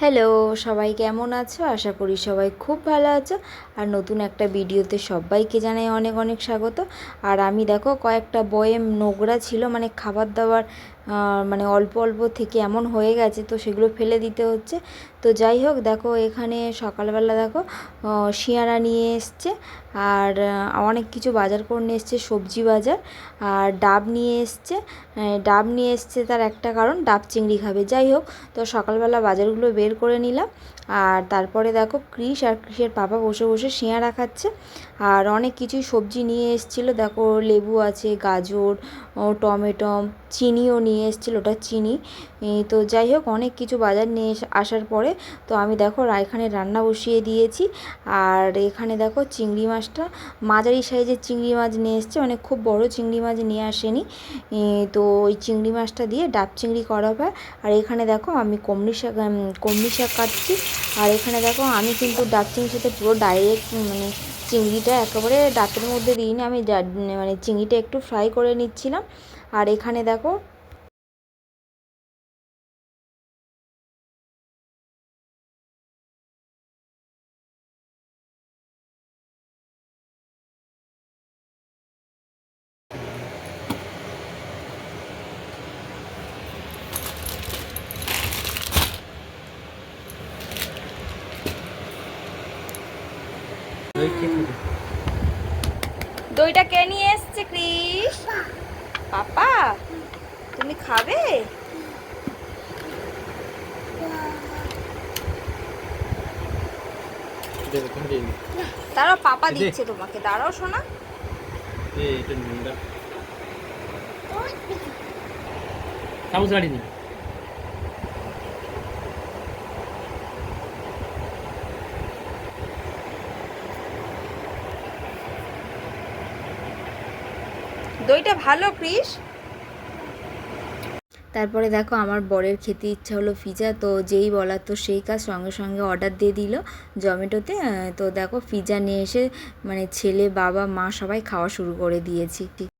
Hello, সবাই কেমন আছো? আশা করি সবাই খুব ভালো আছো। আর নতুন একটা ভিডিওতে সবাইকে জানাই অনেক অনেক স্বাগত। আর আমি দেখো, কয়েকটা বয়ে নোংরা ছিল মানে খাবার দাবার মানে অল্প অল্প থেকে এমন হয়ে গেছে, তো সেগুলো ফেলে দিতে হচ্ছে। তো যাই হোক, দেখো এখানে সকালবেলা দেখো শিয়ারা নিয়ে এসছে, আর অনেক কিছু বাজার করে নিয়ে এসছে, সবজি বাজার, আর ডাব নিয়ে এসছে। ডাব নিয়ে এসছে তার একটা কারণ, ডাব চিংড়ি খাবে। যাই হোক, তো সকালবেলা বাজারগুলো বের করে নিলাম, আর তারপরে দেখো কৃষ আর কৃষের পাপা বসে বসে সিঁয়ারা খাচ্ছে, আর অনেক কিছুই সবজি নিয়ে এসছিলো। দেখো লেবু আছে, গাজর, ও, টমেটো, চিনিও নিয়ে এসেছিল ওটা চিনি। তো যাই হোক, অনেক কিছু বাজার নিয়ে আসার পরে তো আমি দেখো এখানে রান্না বসিয়ে দিয়েছি। আর এখানে দেখো চিংড়ি মাছটা, মাঝারি সাইজের চিংড়ি মাছ নিয়ে এসছে মানে খুব বড় চিংড়ি মাছ নিয়ে আসেনি। তো ওই চিংড়ি মাছটা দিয়ে ডাব চিংড়ি করা হয় আর এখানে দেখো আমি কমনি শাক কমনি শাক কাটছি। আর এখানে দেখো আমি কিন্তু ডাব চিংড়ির সাথে পুরো ডাইরেক্ট মানে চিংড়িটা একেবারে ডাতের মধ্যে দিইনি। আমি মানে চিংড়িটা একটু ফ্রাই করে নিচ্ছিলাম। আর এখানে দেখো দইটা কে নিয়ে এসছে ক্রিস পাপা তুমি খাবে। দাঁড়াও পাপা। দিচ্ছে তোমাকে। দাঁড়াও শোনা এটা দইটা ভালো ক্রিস তারপরে দেখো আমার বরের খেতে ইচ্ছা হলো পিজা তো যেই বলার তো সেই কাজ সঙ্গে সঙ্গে অর্ডার দিয়ে দিল জমেটোতে। তো দেখো পিজা নিয়ে এসে মানে ছেলে, বাবা, মা সবাই খাওয়া শুরু করে দিয়েছি।